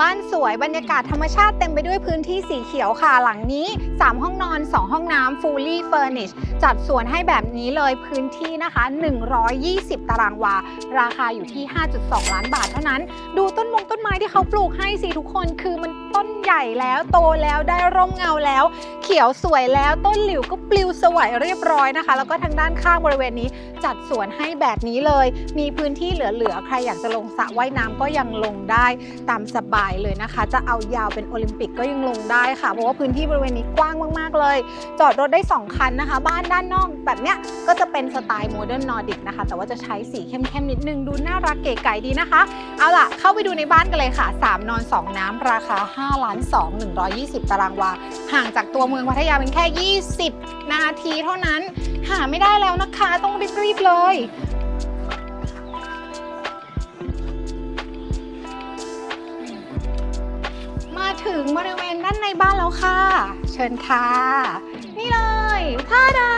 บ้านสวยบรรยากาศธรรมชาติเต็มไปด้วยพื้นที่สีเขียวค่ะ หลังนี้ 3 ห้องนอน 2 ห้องน้ำ fully furnished จัดสวนให้แบบนี้เลยพื้นที่นะคะ 120 ตารางวา ราคาอยู่ที่ 5.2 ล้านบาทเท่านั้น ดูต้นมงต้นไม้ที่เขาปลูกให้สิทุกคนคือมัน ต้นใหญ่แล้วโตแล้วได้ร่มเงาแล้ว เขียวสวยแล้วต้นหลิวก็ปลิวสวยเรียบร้อยนะคะ แล้วก็ทางด้านข้างบริเวณนี้จัดสวนให้แบบนี้เลย มีพื้นที่เหลือๆใครอยากจะลงสระว่ายน้ำก็ยังลงได้ตามสบายเลยนะคะ จะเอายาวเป็นโอลิมปิกก็ยังลงได้ค่ะ เพราะว่าพื้นที่บริเวณนี้กว้างมากๆเลย จอดรถได้ 2 คันนะคะ บ้านด้านนอกแบบเนี้ยก็จะเป็นสไตล์โมเดิร์นนอร์ดิกนะคะ แต่ว่าจะใช้สีเข้มๆนิดนึงดูน่ารักเก๋ไก๋ดีนะคะ เอาล่ะเข้าไปดูในบ้านกันเลยค่ะ 3 นอน 2 น้ำราคา5ล้าน2 120 ตารางวา ห่างจากตัวเมืองพัทยาเป็นแค่ 20 นาทีเท่านั้น หาไม่ได้แล้วนะคะ ต้องรีบๆเลย มาถึงบริเวณด้านในบ้านแล้วค่ะ เชิญค่ะ นี่เลยท่าดา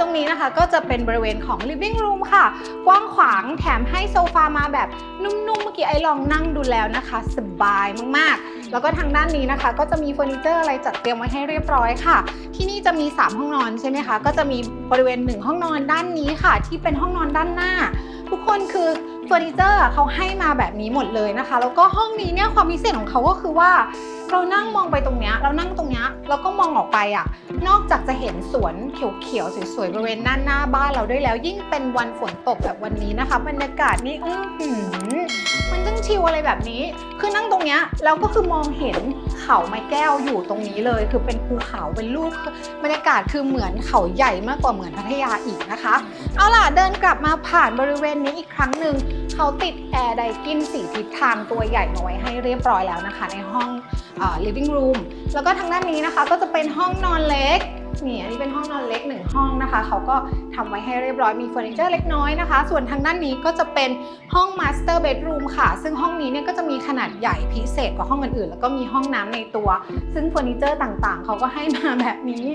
ตรงนี้นะคะก็จะเป็นบริเวณของ living room ค่ะ กว้างขวางแถมให้โซฟามาแบบนุ่มๆ เมื่อกี้ไอ้ลองนั่งดูแล้วนะคะ สบายมากๆ แล้วก็ทางด้านนี้นะคะ ก็จะมีเฟอร์นิเจอร์อะไรจัดเตรียมไว้ให้เรียบร้อยค่ะ ที่นี่จะมี 3 ห้องนอนใช่ไหมคะ ก็จะมีบริเวณ 1 ห้องนอนด้านนี้ค่ะ ที่เป็นห้องนอนด้านหน้า ทุกคนคือเฟอร์นิเจอร์เขาให้มาแบบนี้หมดเลยนะคะ แล้วก็ห้องนี้เนี่ยความพิเศษของเขาก็คือว่า เรานั่งมองไปตรงเนี้ยเรานั่งตรงเนี้ยเราก็มองออกไปอะ นอกจากจะเห็นสวนเขียวๆสวยๆบริเวณหน้าหน้าบ้านเราด้วยแล้ว ยิ่งเป็นวันฝนตกแบบวันนี้นะคะบรรยากาศนี่อื้อหือมันจังชิวอะไรแบบนี้ คือนั่งตรงเนี้ยเราก็คือมองเห็น เขาไม้แก้วอยู่ตรงนี้เลย คือเป็นภูเขาเป็นลูกบรรยากาศคือเหมือนเขาใหญ่มากกว่าเหมือนพัทยาอีกนะคะ เอาล่ะเดินกลับมาผ่านบริเวณนี้อีกครั้งหนึ่งเขาติดแอร์ไดกินสีทิศทางตัวใหญ่มาไว้ให้เรียบร้อยแล้วนะคะ ในห้อง living room แล้วก็ทางด้านนี้นะคะก็จะเป็นห้องนอนเล็ก นี่อันนี้เป็นห้องนอนเล็กหนึ่งห้องนะคะ เขาก็ทำไว้ให้เรียบร้อยมีเฟอร์นิเจอร์เล็กน้อยนะคะ ส่วนทางด้านนี้ก็จะเป็นห้อง Master Bedroom ค่ะ ซึ่งห้องนี้เนี่ยก็จะมีขนาดใหญ่พิเศษกว่าห้องอื่นๆ แล้วก็มีห้องน้ำในตัว ซึ่งเฟอร์นิเจอร์ต่างๆ เขาก็ให้มาแบบนี้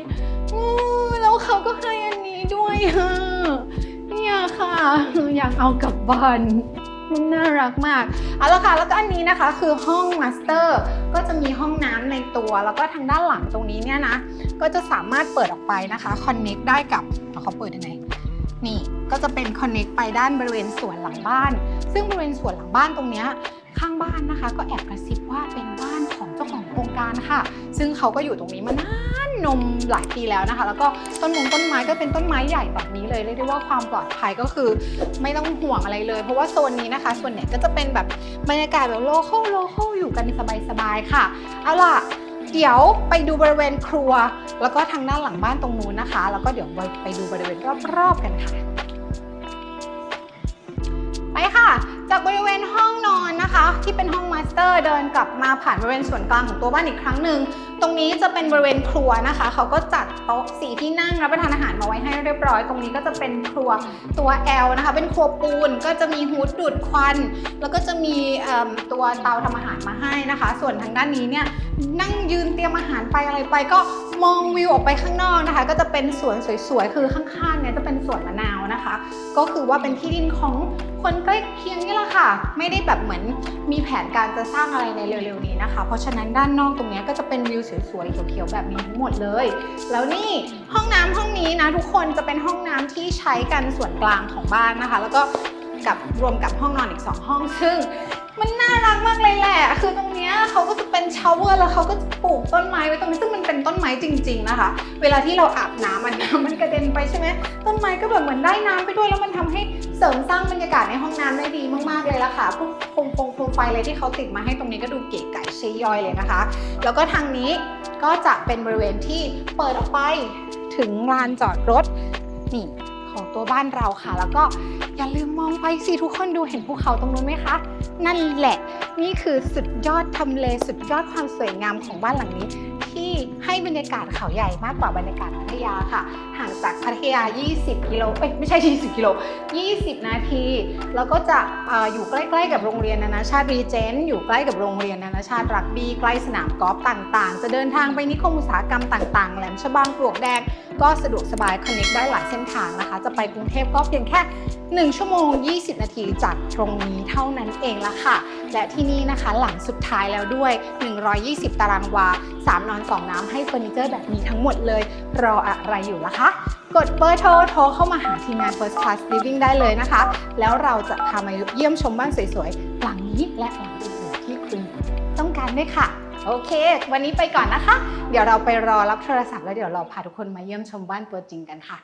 แล้วเขาก็ให้อันนี้ด้วยเนี่ยค่ะ อยากเอากลับบ้าน มันน่ารักมากเอาละค่ะแล้วก็อันนี้นะคะคือห้องมาสเตอร์ก็จะมีห้องน้ำในตัว แล้วก็ทางด้านหลังตรงนี้เนี่ยนะ ก็จะสามารถเปิดออกไปนะคะคอนเน็กได้กับเขาเปิดยังไงนี่ก็จะเป็นคอนเน็กไปด้านบริเวณสวนหลังบ้าน ซึ่งบริเวณสวนหลังบ้านตรงนี้ข้างบ้านนะคะ ก็แอบกระซิบว่าเป็นบ้านของเจ้าของโครงการค่ะ ซึ่งเขาก็อยู่ตรงนี้มานาน นมหลายปีแล้วนะคะ แล้วก็ต้นมงต้นไม้ก็เป็นต้นไม้ใหญ่แบบนี้เลยเรียกได้ว่าความปลอดภัยก็คือไม่ต้องห่วงอะไรเลย เพราะว่าโซนนี้นะคะ ส่วนใหญ่ก็จะเป็นแบบบรรยากาศแบบโลคอลโลคอลอยู่กันสบายๆค่ะเอาล่ะเดี๋ยวไปดูบริเวณครัว แล้วก็ทางด้านหลังบ้านตรงนู้นนะคะ แล้วก็เดี๋ยวไปดูบริเวณรอบๆกันค่ะ ไปค่ะ จากบริเว ที่เป็นห้องมาสเตอร์เดินกลับมาผ่านบริเวณส่วนกลางของตัวบ้านอีกครั้งหนึ่งตรงนี้จะเป็นบริเวณครัวนะคะเขาก็จัดโต๊ะสีที่นั่งรับประทานอาหารมาไว้ให้เรียบร้อย ตรงนี้ก็จะเป็นครัวตัว L นะคะ เป็นครัวปูนก็จะมีฮูดดูดควัน แล้วก็จะมีตัวเตาทำอาหารมาให้นะคะ ส่วนทางด้านนี้เนี่ยนั่งยืนเตรียมอาหารไปอะไรไป ก็มองวิวออกไปข้างนอกนะคะ ก็จะเป็นสวนสวยๆคือข้างๆเนี่ยจะเป็นสวนมะนาวนะคะ ก็คือว่าเป็นที่ดินของ คนใกล้เคียงนี่แหละค่ะ ไม่ได้แบบเหมือนมีแผนการจะสร้างอะไรในเร็วๆนี้นะคะ เพราะฉะนั้นด้านนอกตรงนี้ก็จะเป็นวิวสวยๆเขียวๆแบบนี้ทั้งหมดเลย แล้วนี่ห้องน้ำห้องนี้นะทุกคนจะเป็นห้องน้ำที่ใช้กันส่วนกลางของบ้านนะคะ แล้วก็กับรวมกับห้องนอนอีก 2 ห้อง ซึ่งมันน่ารักมากเลยแหละ คือตรงนี้เขาก็จะเป็นชาวเวอร์แล้วเขาก็จะปลูกต้นไม้ไว้ตรงนี้ซึ่ง ต้นไม้จริง ๆนะคะ เวลาที่เราอาบน้ำมันน้ำมันกระเด็นไปใช่ไหมต้นไม้ก็แบบเหมือนได้น้ำไปด้วยแล้วมันทำให้เสริมสร้างบรรยากาศในห้องน้ำได้ดีมากๆเลยละค่ะพวกโคมฟงโคมไฟอะไรที่เขาติดมาให้ตรงนี้ก็ดูเก๋ไก่ใช้ย่อยเลยนะคะ แล้วก็ทางนี้ก็จะเป็นบริเวณที่เปิดออกไปถึงลานจอดรถนี่ของตัวบ้านเราค่ะ แล้วก็อย่าลืมมองไปสิทุกคนดูเห็นภูเขาตรงนู้นไหมคะ นั่นแหละ นี่คือสุดยอดทำเล สุดยอดความสวยงามของบ้านหลังนี้ ที่ให้บรรยากาศเขาใหญ่มากกว่าบรรยากาศพัทยาค่ะ ห่างจากพัทยา 20 กิโลเอ้ยไม่ใช่ 20 กิโล 20 นาที แล้วก็จะออยู่ใกล้ๆกับโรงเรียนนานาชาติรีเจนต์อยู่ใกล้กับโรงเรียนนานาชาติรักบี้ใกล้สนามกอล์ฟต่างๆ จะเดินทางไปนิคมอุตสาหกรรมต่างๆ แหลมฉบังปลวกแดงก็สะดวกสบายคอนเน c t ได้หลายเส้นทางนะคะ จะไปกรุงเทพก็เพียงแค่ 1 ชั่วโมง 20 นาทีจากตรงนี้เท่านั้นเองละค่ะ และที่นี่นะคะหลังสุดท้ายแล้วด้วย 120 ตารางวา 3 นอน 2น้ำให้เฟอร์นิเจอร์แบบนี้ทั้งหมดเลย รออะไรอยู่ล่ะคะ กดเบอร์โทรโทรเข้ามาหาทีมงาน First Class Living ได้เลยนะคะ แล้วเราจะพามาเยี่ยมชมบ้านสวยๆ หลังนี้และหลังอื่นๆที่คุณต้องการด้วยค่ะ โอเค วันนี้ไปก่อนนะคะ เดี๋ยวเราไปรอรับโทรศัพท์แล้วเดี๋ยวเราพาทุกคนมาเยี่ยมชมบ้านตัวจริงกันค่ะ